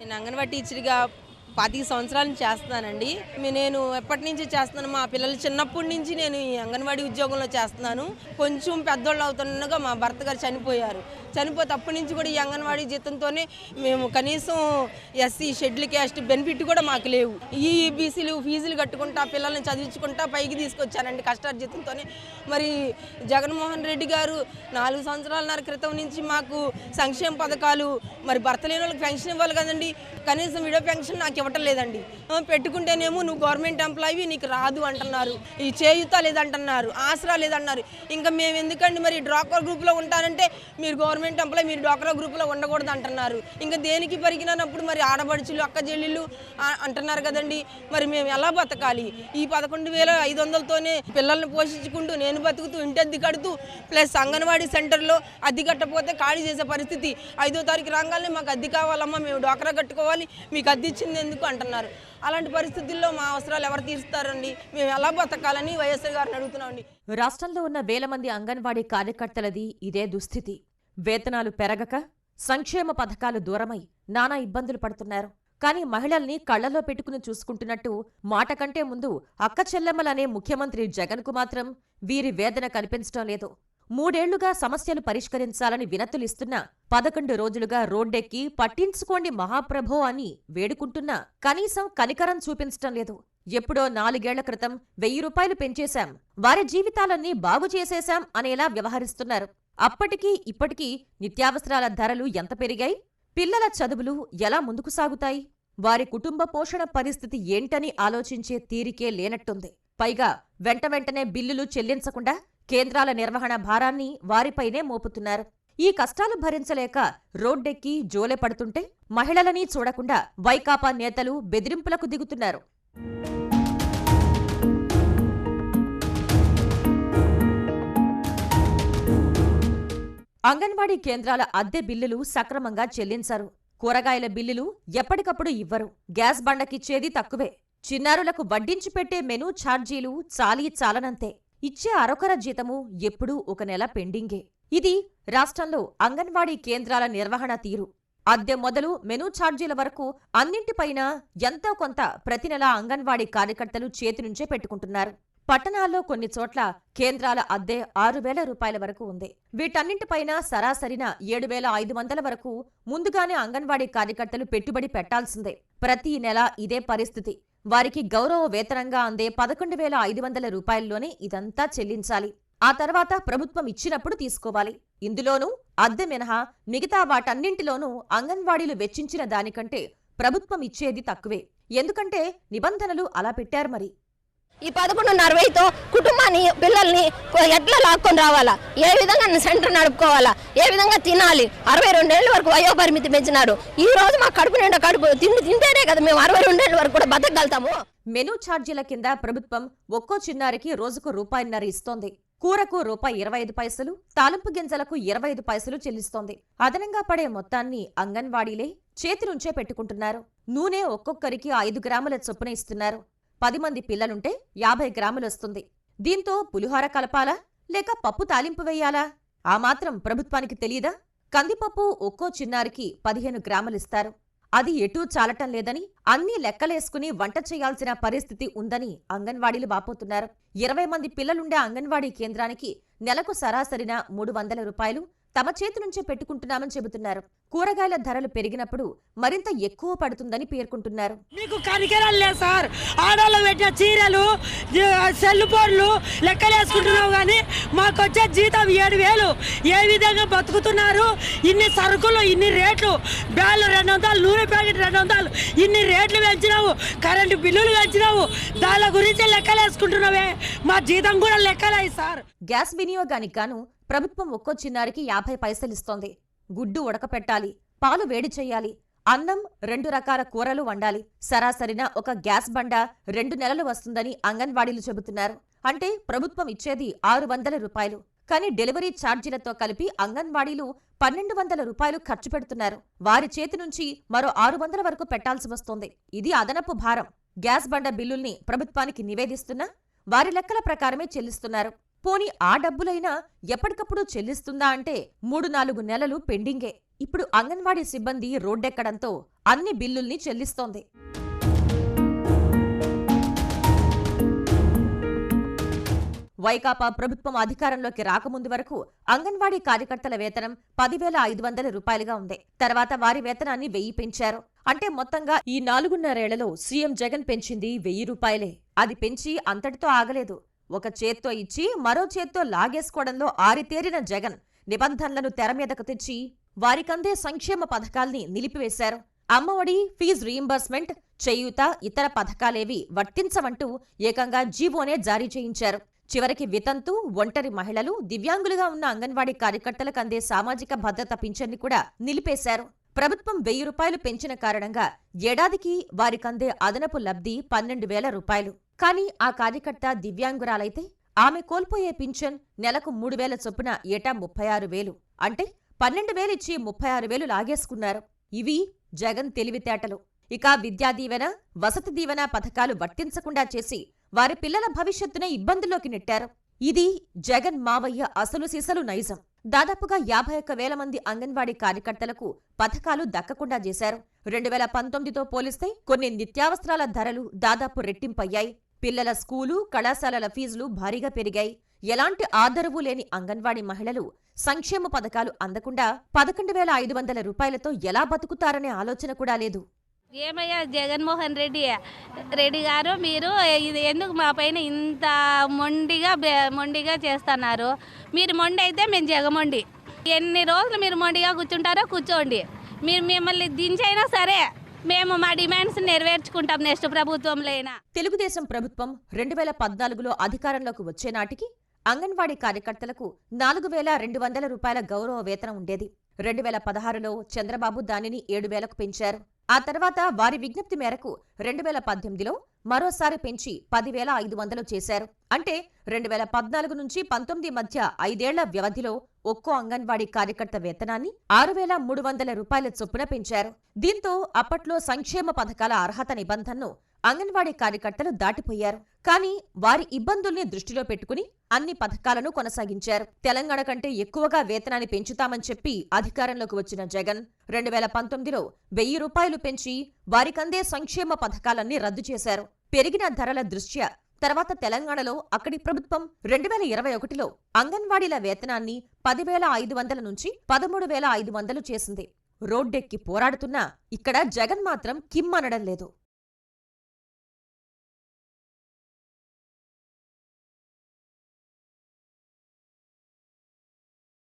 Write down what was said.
నేను అంగన్వాడీ టీచర్గా పాతిక సంవత్సరాల నుంచి చేస్తున్నానండి నేను ఎప్పటి నుంచి చేస్తున్నాను మా పిల్లలు చిన్నప్పటి నుంచి నేను ఈ అంగన్వాడీ ఉద్యోగంలో చేస్తున్నాను. కొంచెం పెద్దోళ్ళు అవుతుండగా మా భర్త గారు చనిపోయారు. చనిపోతే అప్పటి నుంచి కూడా ఈ అంగన్వాడీ జీతంతోనే మేము కనీసం ఎస్సీ షెడ్యూల్ క్యాస్ట్ బెనిఫిట్ కూడా మాకు లేవు. ఈ బీసీలు ఫీజులు కట్టుకుంటా పిల్లల్ని చదివించుకుంటా పైకి తీసుకొచ్చానండి కష్టార్జితంతోనే. మరి జగన్మోహన్ రెడ్డి గారు నాలుగు సంవత్సరాలన్నర క్రితం నుంచి మాకు సంక్షేమ పథకాలు మరి భర్త లేని వాళ్ళకి పెన్షన్ ఇవ్వాలి కదండి. కనీసం విడో పెన్షన్ నాకు ఇవ్వటం లేదండి. పెట్టుకుంటేనేమో నువ్వు గవర్నమెంట్ ఎంప్లాయీ నీకు రాదు అంటున్నారు. ఈ చేయుత లేదంటున్నారు ఆసరా లేదన్నారు ఇంకా మేము ఎందుకండి మరి డ్వాక్రా గ్రూప్లో ఉంటానంటే మీరు గవర్నమెంట్ ఎంప్లాయీ మీరు డ్వాక్రా గ్రూప్లో ఉండకూడదు అంటున్నారు. ఇంకా దేనికి పరిగినప్పుడు మరి ఆడబడుచులు అక్క చెల్లెళ్ళు అంటున్నారు కదండి. మరి మేము ఎలా బతకాలి? ఈ పదకొండు వేల ఐదు వందలతోనే పిల్లల్ని పోషించుకుంటూ నేను బతుకుతూ ఇంటి కడుతూ ప్లస్ అంగన్వాడీ సెంటర్లో అద్దె కట్టకపోతే ఖాళీ చేసే పరిస్థితి. ఐదో తారీఖు రాగానే మాకు అద్దె కావాలమ్మా మేము డ్వాక్రా కట్టుకోవాలి మీకు అద్దె ఇచ్చింది ఎందుకు అంటున్నారు? అలాంటి పరిస్థితుల్లో మా అవసరాలు ఎవరు తీరుస్తారండి? మేము ఎలా బతకాలని వైఎస్ఆర్ గారిని అడుగుతున్నామండి. రాష్ట్రంలో ఉన్న వేల మంది అంగన్వాడీ కార్యకర్తలది ఇదే దుస్థితి. వేతనాలు పెరగక సంక్షేమ పథకాలు దూరమై నానా ఇబ్బందులు పడుతున్నారు. కానీ మహిళల్ని కళ్ళలో పెట్టుకుని చూసుకుంటున్నట్టు మాట కంటే ముందు అక్క చెల్లెమ్మలనే ముఖ్యమంత్రి జగన్కు మాత్రం వీరి వేదన కనిపించడం లేదు. మూడేళ్ళుగా సమస్యలు పరిష్కరించాలని వినతులిస్తున్నా పదకొండు రోజులుగా రోడ్డెక్కి పట్టించుకోండి మహాప్రభో అని వేడుకుంటున్నా కనీసం కనికరం చూపించటం లేదు. ఎప్పుడో నాలుగేళ్ళ క్రితం వెయ్యి రూపాయలు పెంచేశాం. వారి జీవితాలన్నీ బాగు చేసేశాం అనేలా వ్యవహరిస్తున్నారు. అప్పటికీ ఇప్పటికీ నిత్యావసరాల ధరలు ఎంత పెరిగాయి? పిల్లల చదువులు ఎలా ముందుకు సాగుతాయి? వారి కుటుంబ పోషణ పరిస్థితి ఏంటని ఆలోచించే తీరికే లేనట్టుంది. పైగా వెంట వెంటనే బిల్లులు చెల్లించకుండా కేంద్రాల నిర్వహణ భారాన్ని వారిపైనే మోపుతున్నారు. ఈ కష్టాలు భరించలేక రోడ్డెక్కి జోలె పడుతుంటే మహిళలని చూడకుండా వైకాపా నేతలు బెదిరింపులకు దిగుతున్నారు. అంగన్వాడీ కేంద్రాల అద్దె బిల్లులు సక్రమంగా చెల్లించరు. కూరగాయల బిల్లులు ఎప్పటికప్పుడు ఇవ్వరు. గ్యాస్ బండకిచ్చేది తక్కువే. చిన్నారులకు వడ్డించి పెట్టే మెనూ ఛార్జీలు చాలీ చాలనంతే. ఇచ్చే అరొకర జీతము ఎప్పుడూ ఒక నెల పెండింగే. ఇది రాష్ట్రంలో అంగన్వాడీ కేంద్రాల నిర్వహణ తీరు. అద్దె మొదలు మెనూ ఛార్జీల వరకు అన్నింటిపైన ఎంతో కొంత ప్రతి నెల అంగన్వాడీ కార్యకర్తలు చేతి నుంచే పెట్టుకుంటున్నారు. పట్టణాల్లో కొన్ని చోట్ల కేంద్రాల అద్దె ఆరు వేల రూపాయల వరకు ఉంది. వీటన్నింటిపైన సరాసరిన ఏడు వేల ఐదు వందల వరకు ముందుగానే అంగన్వాడీ కార్యకర్తలు పెట్టుబడి పెట్టాల్సిందే. ప్రతి నెల ఇదే పరిస్థితి. వారికి గౌరవ వేతనంగా అందే పదకొండు వేల ఐదు వందల రూపాయల్లోనే ఇదంతా చెల్లించాలి. ఆ తర్వాత ప్రభుత్వం ఇచ్చినప్పుడు తీసుకోవాలి. ఇందులోనూ అద్దె మినహా మిగతా వాటన్నింటిలోనూ అంగన్వాడీలు వెచ్చించిన దానికంటే ప్రభుత్వం ఇచ్చేది తక్కువే. ఎందుకంటే నిబంధనలు అలా పెట్టారు మరి. ఈ పదకొండున్నర వెయ్యితో కుటుంబాన్ని పిల్లల్ని ఎట్లా లాక్కొని రావాలా? ఏ విధంగా సెంటర్ నడుపుకోవాలా? ఏ విధంగా తినాలి? అరవై రెండేళ్ళ వరకు వయోపరిమితి పెంచినారు. ఈ రోజు మా కడుపు నిండా కడుపు తిండి తింటేనే కదా మేము అరవై రెండేళ్ళ వరకు కూడా బతకగలుగుతాము. మెనూ ఛార్జీల కింద ప్రభుత్వం ఒక్కో చిన్నారికి రోజుకు రూపాయిన్నర ఇస్తోంది. కూరకు రూపాయి ఇరవై ఐదు పైసలు తాలింపు గింజలకు ఇరవై ఐదు పైసలు చెల్లిస్తోంది. అదనంగా పడే మొత్తాన్ని అంగన్వాడీలే చేతి నుంచే పెట్టుకుంటున్నారు. నూనె ఒక్కొక్కరికి ఐదు గ్రాముల చొప్పున ఇస్తున్నారు. పది మంది పిల్లలుంటే యాభై గ్రాములొస్తుంది. దీంతో పులిహోర కలపాలా? లేక పప్పు తాలింపు వెయ్యాలా ఆ మాత్రం ప్రభుత్వానికి తెలీదా? కందిపప్పు ఒక్కో చిన్నారికి పదిహేను గ్రాములిస్తారు. అది ఎటూ చాలటం లేదని అన్నీ లెక్కలేసుకుని వంట చేయాల్సిన పరిస్థితి ఉందని అంగన్వాడీలు వాపోతున్నారు. ఇరవై మంది పిల్లలుండే అంగన్వాడీ కేంద్రానికి నెలకు సరాసరిన మూడు వందల రూపాయలు తమ చేతి నుంచే పెట్టుకుంటున్నామని చెబుతున్నారు. కూరగాయల ధరలు పెరిగినప్పుడు మరింత ఎక్కువ పడుతుందని పేర్కొంటున్నారు. మీకు కనికరాలు లేదు సార్. ఆడవాళ్ళు పెట్టిన చీరలు సెల్ ఫోన్లు లెక్కలేసుకుంటున్నావు కానీ మాకు వచ్చే జీతం ఏడు వేలు. ఏ విధంగా బతుకుతున్నారు? ఇన్ని సరుకులు ఇన్ని రేట్లు. బ్యాళ్ళు రెండు వందలు నూనె ప్యాకెట్ రెండు వందలు. ఇన్ని రేట్లు పెంచినావు కరెంటు బిల్లులు పెంచినావు. దాని గురించి లెక్కలేసుకుంటున్నావే. మా జీతం కూడా లెక్కలేదు సార్. గ్యాస్ వినియోగానికి గాను ప్రభుత్వం ఒక్కో చిన్నారికి యాభై పైసలిస్తోంది. గుడ్డు ఉడకపెట్టాలి పాలు వేడి చెయ్యాలి అన్నం రెండు రకాల కూరలు వండాలి. సరాసరిన ఒక గ్యాస్ బండ రెండు నెలలు వస్తుందని అంగన్వాడీలు చెబుతున్నారు. అంటే ప్రభుత్వం ఇచ్చేది ఆరు వందల రూపాయలు. కానీ డెలివరీ ఛార్జీలతో కలిపి అంగన్వాడీలు పన్నెండు వందల రూపాయలు ఖర్చు పెడుతున్నారు. వారి చేతి నుంచి మరో ఆరు వందల వరకు పెట్టాల్సి వస్తోంది. ఇది అదనపు భారం. గ్యాస్ బండ బిల్లుల్ని ప్రభుత్వానికి నివేదిస్తున్నా వారి లెక్కల ప్రకారమే చెల్లిస్తున్నారు. పోని ఆ డబ్బులైనా ఎప్పటికప్పుడు చెల్లిస్తుందా అంటే మూడు నాలుగు నెలలు పెండింగే. ఇప్పుడు అంగన్వాడీ సిబ్బంది రోడ్డెక్కడంతో అన్ని బిల్లుల్ని చెల్లిస్తోంది. వైకాపా ప్రభుత్వం అధికారంలోకి రాకముందు వరకు అంగన్వాడీ కార్యకర్తల వేతనం పదివేల ఐదు వందల రూపాయలుగా ఉంది. తర్వాత వారి వేతనాన్ని వెయ్యి పెంచారు. అంటే మొత్తంగా ఈ నాలుగున్నరేళ్ళలో సీఎం జగన్ పెంచింది వెయ్యి రూపాయలే. అది పెంచి అంతటితో ఆగలేదు. ఒక చేత్తో ఇచ్చి మరో చేత్తో లాగేసుకోవడంలో ఆరితేరిన జగన్ నిబంధనలను తెర మీదకు తెచ్చి వారికందే సంక్షేమ పథకాల్ని నిలిపివేశారు. అమ్మఒడి ఫీజు రీయింబర్స్మెంట్ చేయూత ఇతర పథకాలేవి వర్తించవంటూ ఏకంగా జీవోనే జారీ చేయించారు. చివరికి వితంతు ఒంటరి మహిళలు దివ్యాంగులుగా ఉన్న అంగన్వాడీ కార్యకర్తలకు అందే సామాజిక భద్రత పింఛన్ని కూడా నిలిపేశారు. ప్రభుత్వం వెయ్యి రూపాయలు పెంచిన కారణంగా ఏడాదికి వారికందే అదనపు లబ్ధి పన్నెండు వేల రూపాయలు. కానీ ఆ కార్యకర్త దివ్యాంగురాలైతే ఆమె కోల్పోయే పింఛన్ నెలకు మూడు వేల చొప్పున ఏటా ముప్పై ఆరు వేలు. అంటే పన్నెండు వేలిచ్చి ముప్పై ఆరు వేలు లాగేసుకున్నారు. ఇవి జగన్ తెలివితేటలు. ఇక విద్యా దీవెన వసతి దీవెన పథకాలు వర్తించకుండా చేసి వారి పిల్లల భవిష్యత్తునే ఇబ్బందుల్లోకి నెట్టారు. ఇది జగన్ మావయ్య అసలు సిసలు నైజం. దాదాపుగా యాభై ఒక్క వేల మంది అంగన్వాడీ కార్యకర్తలకు పథకాలు దక్కకుండా చేశారు. రెండు వేల పంతొమ్మిదితో పోలిస్తే కొన్ని నిత్యావసరాల ధరలు దాదాపు రెట్టింపయ్యాయి. పిల్లల స్కూలు కళాశాలల ఫీజులు భారీగా పెరిగాయి. ఎలాంటి ఆదరవు లేని అంగన్వాడీ మహిళలు సంక్షేమ పథకాలు అందకుండా పదకొండు వేల ఐదు వందల రూపాయలతో ఎలా బతుకుతారనే ఆలోచన కూడా లేదు. ఏమయ్యా జగన్మోహన్ రెడ్డి రెడ్డి గారు మీరు ఇది ఎందుకు మా పైన ఇంత మొండిగా మొండిగా చేస్తున్నారు? మీరు మొండి అయితే మేము జగమొండి. ఎన్ని రోజులు మీరు మొండిగా కూర్చుంటారో కూర్చోండి. మీరు మిమ్మల్ని దించైనా సరే మేము మా డిమాండ్స్ నెరవేర్చుకుంటాం నెక్స్ట్ ప్రభుత్వం అయినా. తెలుగుదేశం ప్రభుత్వం రెండు వేల పద్నాలుగులో అధికారంలోకి వచ్చే నాటికి అంగన్వాడీ కార్యకర్తలకు నాలుగు వేల రెండు వందల రూపాయల గౌరవ వేతనం ఉండేది. రెండు వేల పదహారులో చంద్రబాబు దానిని ఏడు వేలకు పెంచారు. ఆ తర్వాత వారి విజ్ఞప్తి మేరకు రెండు వేల పద్దెనిమిదిలో మరోసారి పెంచి పదివేల ఐదు వందలు చేశారు. అంటే రెండు వేల పద్నాలుగు నుంచి పంతొమ్మిది మధ్య ఐదేళ్ళ వ్యవధిలో ఒక్కో అంగన్వాడీ కార్యకర్త వేతనాన్ని ఆరు వేల మూడు వందల రూపాయల చొప్పున పెంచారు. దీంతో అప్పట్లో సంక్షేమ పథకాల అర్హత నిబంధనను అంగన్వాడీ కార్యకర్తలు దాటిపోయారు. కానీ వారి ఇబ్బందుల్ని దృష్టిలో పెట్టుకుని అన్ని పథకాలను కొనసాగించారు. తెలంగాణ కంటే ఎక్కువగా వేతనాన్ని పెంచుతామని చెప్పి అధికారంలోకి వచ్చిన జగన్ రెండు వేల పంతొమ్మిదిలో వెయ్యి రూపాయలు పెంచి వారికందే సంక్షేమ పథకాలన్నీ రద్దు చేశారు. పెరిగిన ధరల దృష్ట్యా తర్వాత తెలంగాణలో అక్కడి ప్రభుత్వం రెండు వేల ఇరవై ఒకటిలో అంగన్వాడీల వేతనాన్ని పదివేల ఐదు వందల నుంచి పదమూడు వేల ఐదు వందలు చేసింది. రోడ్డెక్కి పోరాడుతున్నా ఇక్కడ జగన్ మాత్రం కిమ్మనడం లేదు.